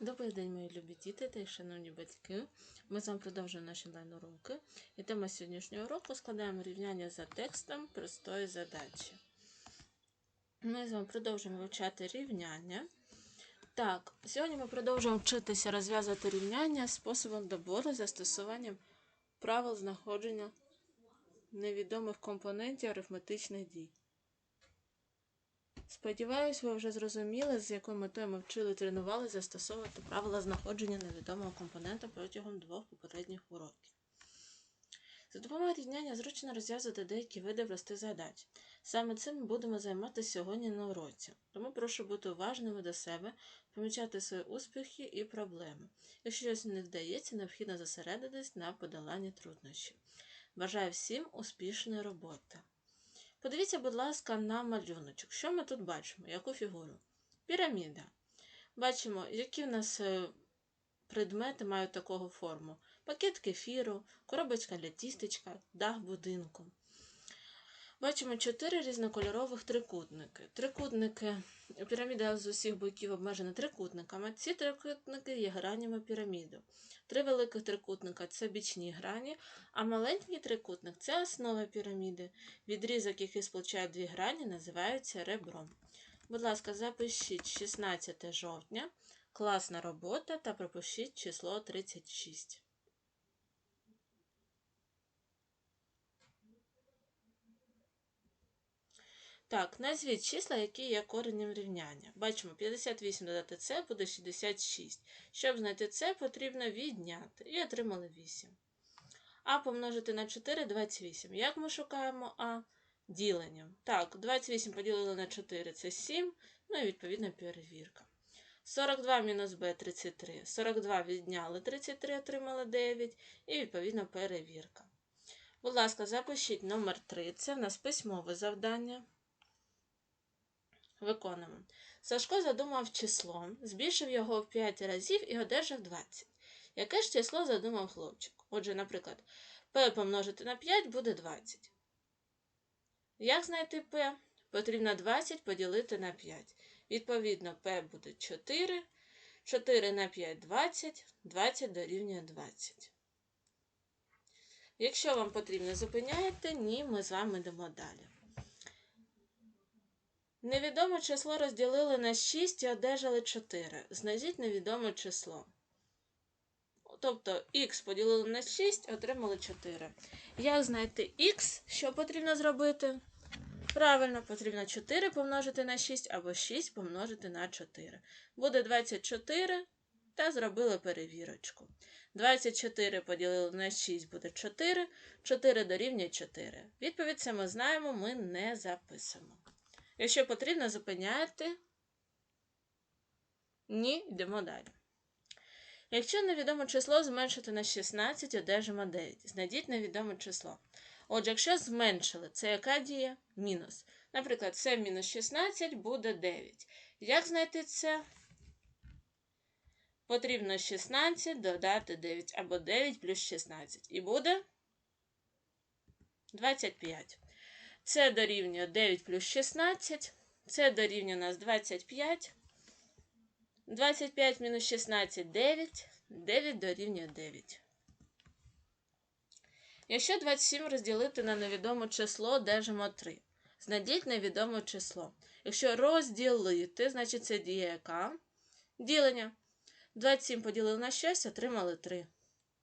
Добрий день, мої любі діти та шановні батьки. Ми з вами продовжуємо наші онлайн-уроки. І тема сьогоднішнього уроку складаємо рівняння за текстом простої задачі. Ми з вами продовжуємо вивчати рівняння. Так, сьогодні ми продовжуємо вчитися розв'язувати рівняння способом добору застосуванням правил знаходження невідомих компонентів арифметичних дій. Сподіваюсь, ви вже зрозуміли, з якою метою ми вчили тренували застосовувати правила знаходження невідомого компонента протягом двох попередніх уроків. За допомогою рівняння зручно розв'язувати деякі види простих задач. Саме цим ми будемо займатися сьогодні на уроці. Тому прошу бути уважними до себе, помічати свої успіхи і проблеми. Якщо щось не вдається, необхідно зосередитись на подоланні труднощів. Бажаю всім успішної роботи! Подивіться, будь ласка, на малюночок. Що ми тут бачимо? Яку фігуру? Піраміда. Бачимо, які в нас е, предмети мають таку форму: пакет кефіру, коробочка для тістечка, дах будинку. Бачимо чотири різнокольорових трикутники. Трикутники, піраміда з усіх боків обмежена трикутниками. Ці трикутники є гранями піраміди. Три великих трикутника це бічні грані, а маленький трикутник це основа піраміди. Відрізок, який сполучає дві грані, називається ребром. Будь ласка, запишіть 16 жовтня, класна робота та пропишіть число 36. Так, назвіть числа, які є коренем рівняння. Бачимо, 58 додати це буде 66. Щоб знайти це, потрібно відняти. І отримали 8. А помножити на 4 28. Як ми шукаємо А? Діленням. Так, 28 поділили на 4 це 7. Ну і відповідно перевірка. 42 мінус Б 33. 42 відняли 33, отримали 9. І відповідно перевірка. Будь ласка, запишіть номер 3. Це в нас письмове завдання. Виконуємо. Сашко задумав число, збільшив його в 5 разів і одержав 20. Яке ж число задумав хлопчик? Отже, наприклад, P помножити на 5 буде 20. Як знайти P? Потрібно 20 поділити на 5. Відповідно, P буде 4. 4 на 5 20, 20 дорівнює 20. Якщо вам потрібно зупиняєте, ні, ми з вами йдемо далі. Невідоме число розділили на 6 і одержали 4. Знайдіть невідоме число. Тобто х поділили на 6, отримали 4. Як знайти х, що потрібно зробити? Правильно, потрібно 4 помножити на 6 або 6 помножити на 4. Буде 24 та зробили перевірочку. 24 поділили на 6 буде 4, 4 дорівнює 4. Відповідь це ми знаємо, ми не записуємо. Якщо потрібно, зупиняєте. Ні, йдемо далі. Якщо невідоме число зменшити на 16, одержимо 9. Знайдіть невідоме число. Отже, якщо зменшили, це яка дія? Мінус. Наприклад, це мінус 16 буде 9. Як знайти це? Потрібно 16 додати 9 або 9 плюс 16. І буде 25. Це дорівнює 9 плюс 16. Це дорівнює у нас 25. 25 мінус 16 9. 9 дорівнює 9. Якщо 27 розділити на невідоме число, одержимо 3. Знайдіть невідоме число. Якщо розділити, значить це дія яка? Ділення. 27 поділили на 6, отримали 3.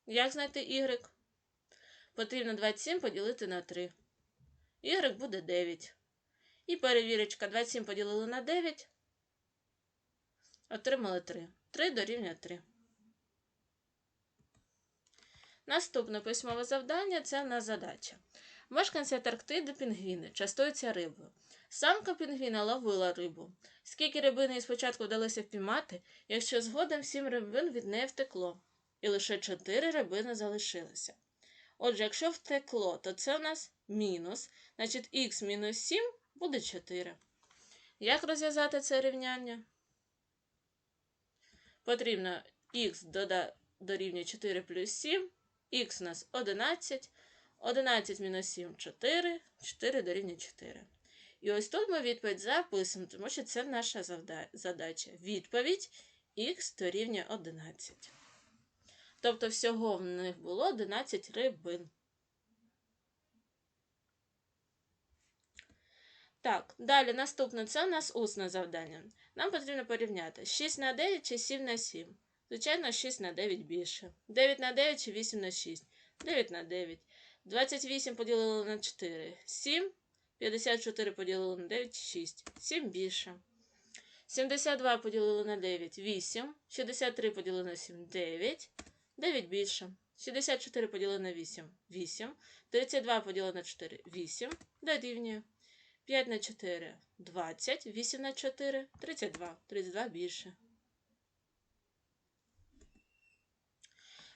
Як знайти y? Потрібно 27 поділити на 3. Y буде 9. І перевірочка 27 поділили на 9. Отримали 3. 3 дорівнює 3. Наступне письмове завдання це в нас задача. Мешканці Антарктиди пінгвіни частуються рибою. Самка пінгвіна ловила рибу. Скільки рибини їй спочатку вдалося впіймати, якщо згодом сім рибин від неї втекло, і лише чотири рибини залишилися. Отже, якщо втекло, то це у нас мінус, значить х мінус 7 буде 4. Як розв'язати це рівняння? Потрібно х дорівнює 4 плюс 7, х у нас 11, 11 мінус 7 4, 4 дорівнює 4. І ось тут ми відповідь записуємо, тому що це наша задача. Відповідь х дорівнює 11. Тобто всього в них було 11 рибин. Так, далі наступне це у нас усне завдання. Нам потрібно порівняти 6 на 9 чи 7 на 7. Звичайно, 6 на 9 більше. 9 на 9 чи 8 на 6. 9 на 9. 28 поділили на 4. 7. 54 поділили на 9 6. 7 більше. 72 поділили на 9 8. 63 поділили на 7 9. 9 більше. 64 поділили на 8 8. 32 поділили на 4 8. Дорівнює. 5 на 4 20, 8 на 4 32. 32 більше.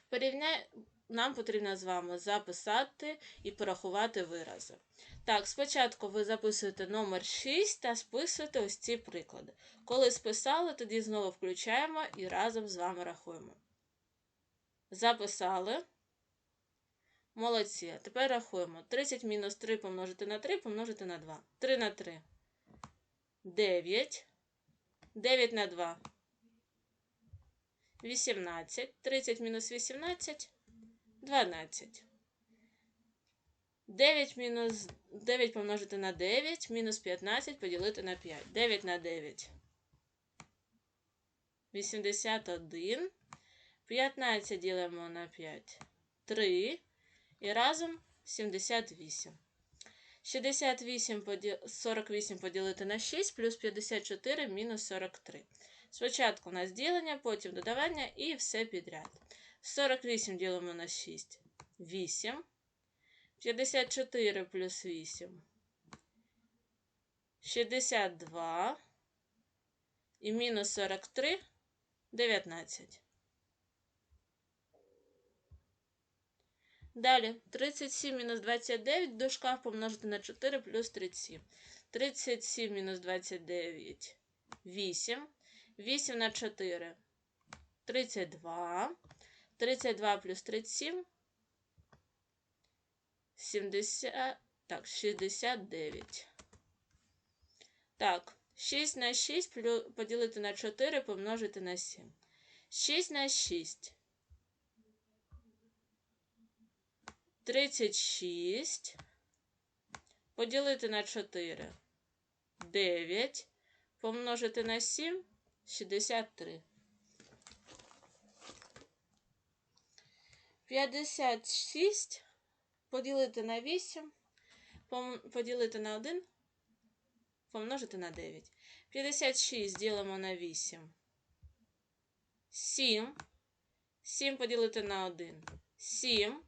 Порівняй... Нам потрібно з вами записати і порахувати вирази. Так, спочатку ви записуєте номер 6 та списуєте ось ці приклади. Коли списали, тоді знову включаємо і разом з вами рахуємо. Записали. Молодці. Тепер рахуємо. 30 мінус 3 помножити на 3 помножити на 2. 3 на 3. 9. 9 на 2. 18. 30 мінус 18. 12. 9 мінус 9 помножити на 9. Мінус 15 поділити на 5. 9 на 9. 81. 15 ділимо на 5. 3. І разом 78. 68 поділ... 48 поділити на 6 плюс 54 мінус 43. Спочатку у нас ділення, потім додавання і все підряд. 48 ділимо на 6. 8. 54 плюс 8. 62. І мінус 43 19. Далі 37 мінус 29 в дужках помножити на 4 плюс 37. 37 мінус 29 8. 8 на 4 32. 32 плюс 37 70, так, 69. Так, 6 на 6 поділити на 4 помножити на 7. 6 на 6 36 поділити на 4 9 помножити на 7 63. 56 поділити на 8 поділити на 1 помножити на 9. 56 ділимо на 8. 7. 7 поділити на 1. 7.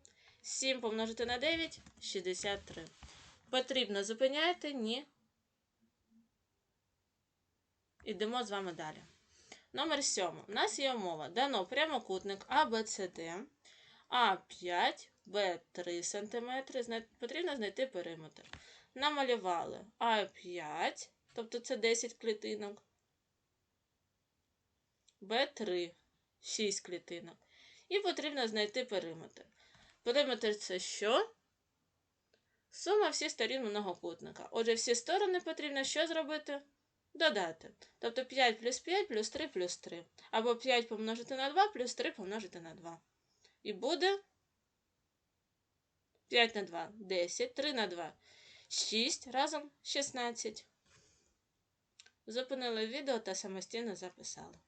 7 помножити на 9 63. Потрібно зупиняти, ні. Ідемо з вами далі. Номер 7. У нас є умова. Дано прямокутник ABCD, А5, Б3 см. Потрібно знайти периметр. Намалювали А5, тобто це 10 клітинок. Б3 6 клітинок. І потрібно знайти периметр. Периметр це що? Сума всіх сторін многокутника. Отже, всі сторони потрібно що зробити? Додати. Тобто 5 плюс 5 плюс 3 плюс 3. Або 5 помножити на 2 плюс 3 помножити на 2. І буде 5 на 2 10, 3 на 2 6, разом 16. Зупинили відео та самостійно записали.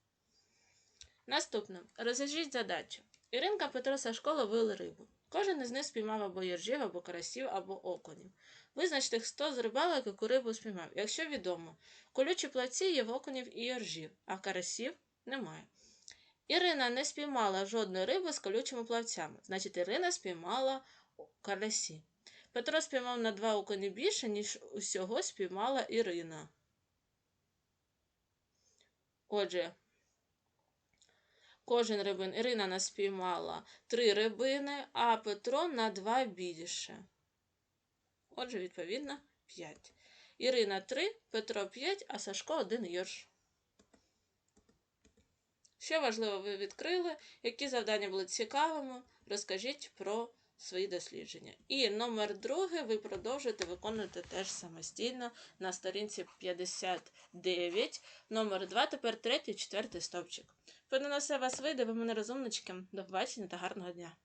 Наступне. Розв'яжіть задачу. Іринка Петро Сашко ловили рибу. Кожен із них спіймав або єржів, або карасів, або окунів. Визначте, хто з рибалок яку рибу спіймав. Якщо відомо, в колючій плаці є в окунів і єржів, а карасів немає. Ірина не спіймала жодної риби з колючими плавцями. Значить, Ірина спіймала карасі. Петро спіймав на два окуні більше, ніж усього спіймала Ірина. Отже, кожен рибин Ірина наспіймала три рибини, а Петро на два більше. Отже, відповідно, 5. Ірина 3, Петро 5, а Сашко 1 йорш. Що важливо, ви відкрили, які завдання були цікавими, розкажіть про свої дослідження. І номер другий ви продовжуєте виконувати теж самостійно на сторінці 59. Номер 2, тепер третій, четвертий стовпчик. Певно, на все вас вийде, ви мене розумнички. До побачення та гарного дня!